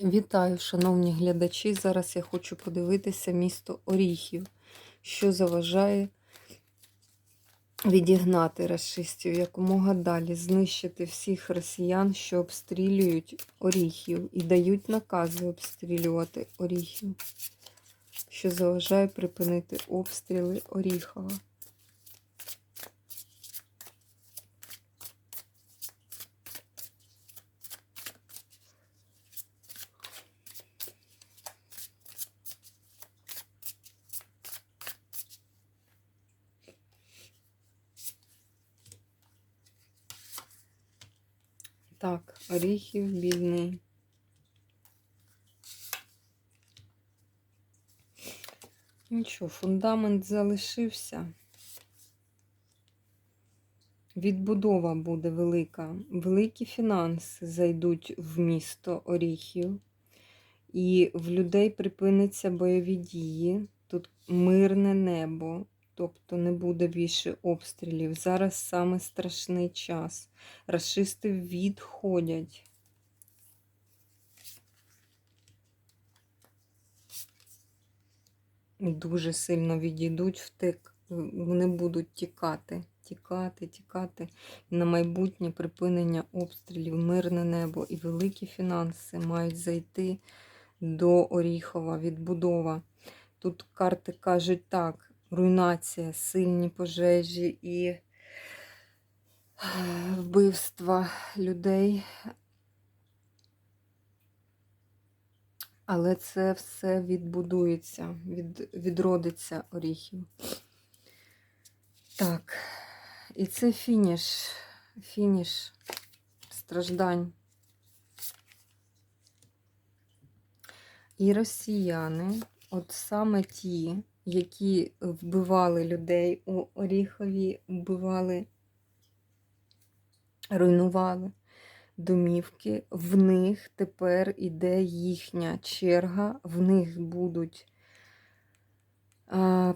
Вітаю, шановні глядачі. Зараз я хочу подивитися місто Оріхів, що заважає відігнати расистів якомога далі, знищити всіх росіян, що обстрілюють Оріхів, і дають накази обстрілювати Оріхів, що заважає припинити обстріли Оріхова. Так, Оріхів бідний. Нічого, фундамент залишився. Відбудова буде велика. Великі фінанси зайдуть в місто Оріхів, і в людей припиняться бойові дії. Тут мирне небо, тобто не буде більше обстрілів. Зараз саме страшний час. Рашисти відходять. Дуже сильно відійдуть втек. Вони будуть тікати, тікати, тікати. На майбутнє припинення обстрілів, мирне небо і великі фінанси мають зайти до Оріхова, відбудова. Тут карти кажуть так: руйнація, сильні пожежі і е, вбивства людей. Але це все відбудується, від, відродиться оріхів. Так, і це фініш, фініш страждань. І росіяни, от саме ті, які вбивали людей у Оріхові, вбивали, руйнували домівки, в них тепер іде їхня черга, в них будуть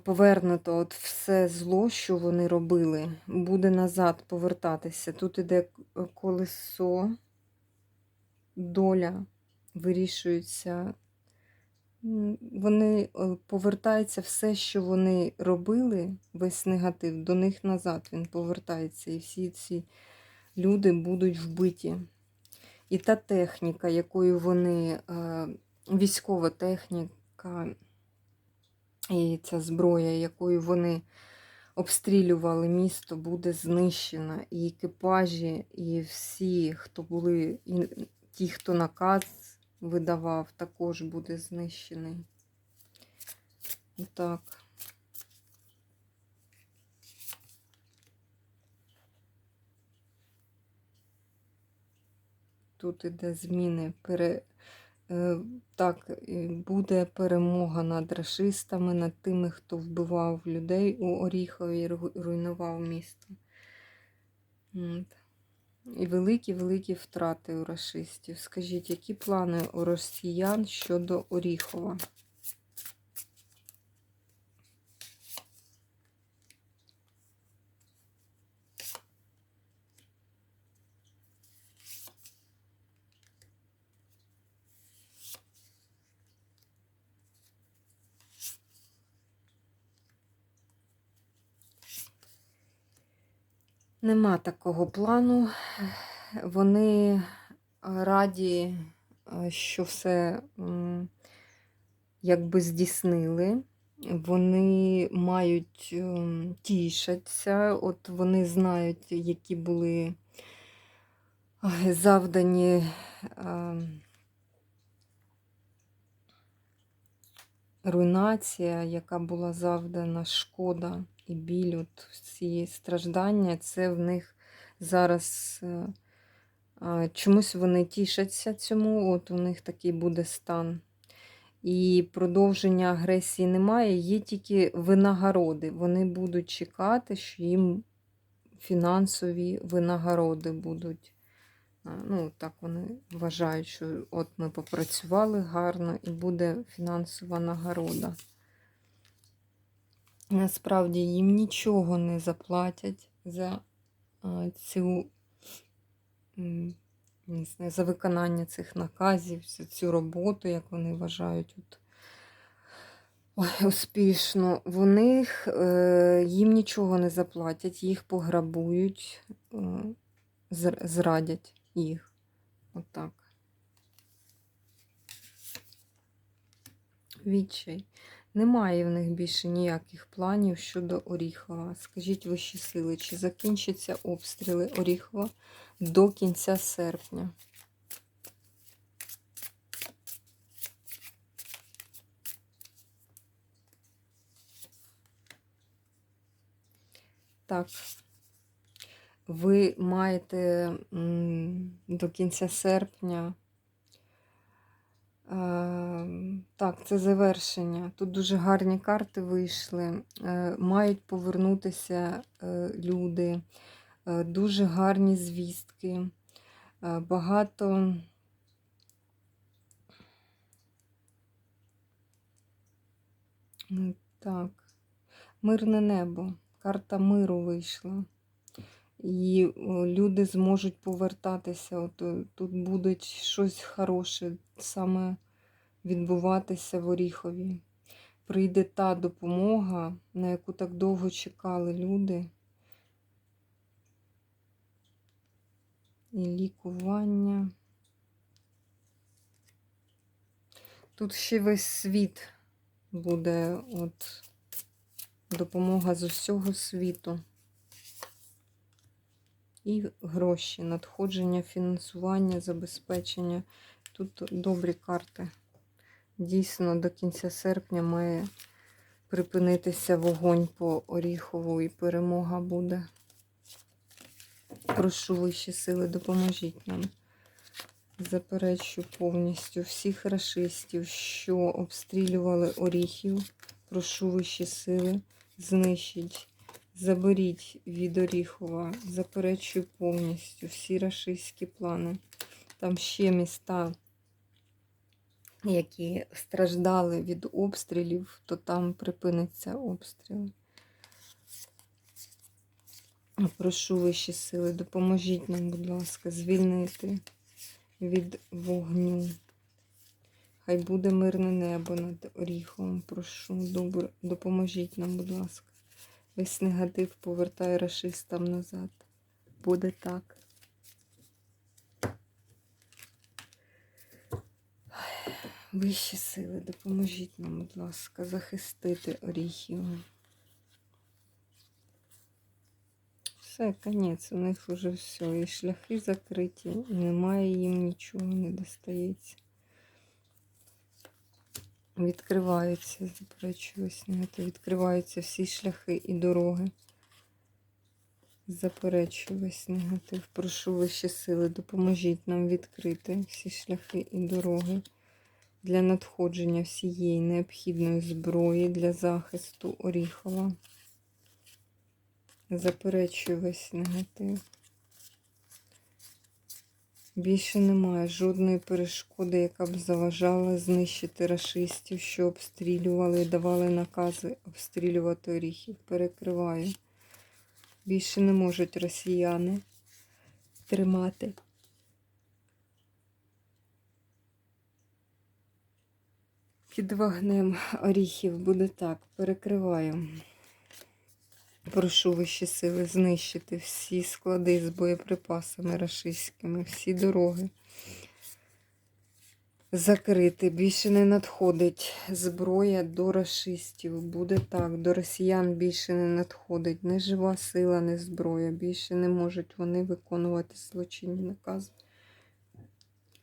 повернуто от все зло, що вони робили, буде назад повертатися. Тут іде колесо, доля вирішується. Вони е, повертаються все, що вони робили, весь негатив, до них назад він повертається. І всі ці люди будуть вбиті. І та техніка, якою вони, е, військова техніка, і ця зброя, якою вони обстрілювали місто, буде знищена. І екіпажі, і всі, хто були, і ті, хто наказ видавав, також буде знищений. Так. Тут іде зміни. Пере... Е, так, буде перемога над расистами, над тими, хто вбивав людей у Оріхові і руйнував місто. І великі-великі втрати у расистів. Скажіть, які плани у росіян щодо Оріхова? Нема такого плану. Вони раді, що все якби здійснили. Вони мають ем, тішаться, от вони знають, які були завдані ем, руйнація, яка була завдана шкода і біль, от всі страждання, це в них зараз е, чомусь вони тішаться цьому, от у них такий буде стан. І продовження агресії немає, є тільки винагороди. Вони будуть чекати, що їм фінансові винагороди будуть. Ну, так вони вважають, що от ми попрацювали гарно і буде фінансова нагорода. Насправді їм нічого не заплатять за цю не знаю, за виконання цих наказів, за цю роботу, як вони вважають. От. Ой, успішно. Вони е, їм нічого не заплатять, їх пограбують, е, зрадять їх. Отак. Відчай. Немає в них більше ніяких планів щодо Оріхова. Скажіть вищі сили, чи закінчаться обстріли Оріхова до кінця серпня? Так. Ви маєте до кінця серпня. Так, це завершення. Тут дуже гарні карти вийшли. Е, Мають повернутися е, люди, Е, дуже гарні звістки. Багато. Так, мирне небо. Карта миру вийшла. І люди зможуть повертатися. От, тут буде щось хороше саме відбуватися в Оріхові. Прийде та допомога, на яку так довго чекали люди. І лікування. Тут ще весь світ буде от допомога з усього світу. І гроші, надходження, фінансування, забезпечення. Тут добрі карти. Дійсно, до кінця серпня має припинитися вогонь по Оріхову і перемога буде. Прошу вищі сили, допоможіть нам. Заперечу повністю всіх рашистів, що обстрілювали Оріхів. Прошу вищі сили, знищіть, заберіть від Оріхова. Заперечую повністю всі рашистські плани. Там ще міста, які страждали від обстрілів, то там припиниться обстріл. Прошу вищі сили, допоможіть нам, будь ласка, звільнити від вогню. Хай буде мирне небо над Оріховом. Прошу, добре, допоможіть нам, будь ласка. Весь негатив повертає рашистам назад. Буде так. Вищі сили, допоможіть нам, будь ласка, захистити Оріхів. Все, конець, у них вже все. І шляхи закриті, немає їм нічого, не достається. Відкриваються, заперечую снято, відкриваються всі шляхи і дороги. Заперечую весь негатив. Прошу вищі сили, допоможіть нам відкрити всі шляхи і дороги для надходження всієї необхідної зброї для захисту Оріхова. Заперечую весь негатив. Більше немає жодної перешкоди, яка б заважала знищити рашистів, що обстрілювали і давали накази обстрілювати оріхів. Перекриваю. Більше не можуть росіяни тримати. Під вогнем оріхів буде так. Перекриваю. Прошу вищі сили знищити всі склади з боєприпасами рашистськими, всі дороги. Закрити. Більше не надходить зброя до рашистів. Буде так. До росіян більше не надходить. Не жива сила, не зброя. Більше не можуть вони виконувати злочинні накази.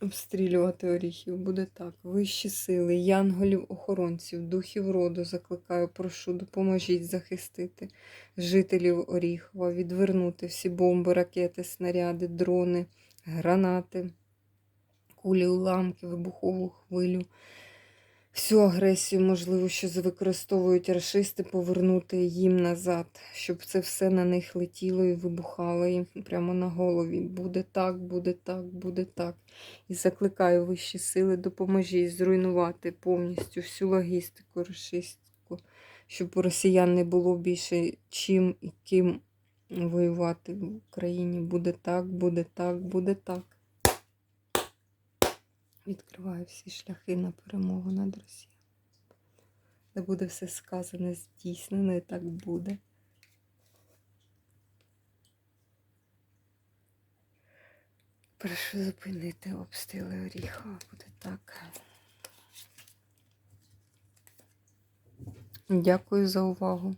Обстрілювати оріхів. Буде так. Вищі сили, янголів, охоронців, духів роду закликаю, прошу, допоможіть захистити жителів Оріхова, відвернути всі бомби, ракети, снаряди, дрони, гранати, кулі, уламки, вибухову хвилю. Всю агресію, можливо, що використовують рашисти, повернути їм назад, щоб це все на них летіло і вибухало їм прямо на голові. Буде так, буде так, буде так. І закликаю вищі сили, допоможіть зруйнувати повністю всю логістику рашистську, щоб у росіян не було більше чим і ким воювати в Україні. Буде так, буде так, буде так. Відкриваю всі шляхи на перемогу над Росією. Де буде все сказане, здійснено, і так буде. Прошу зупинити обстріли Оріха. Буде так. Дякую за увагу.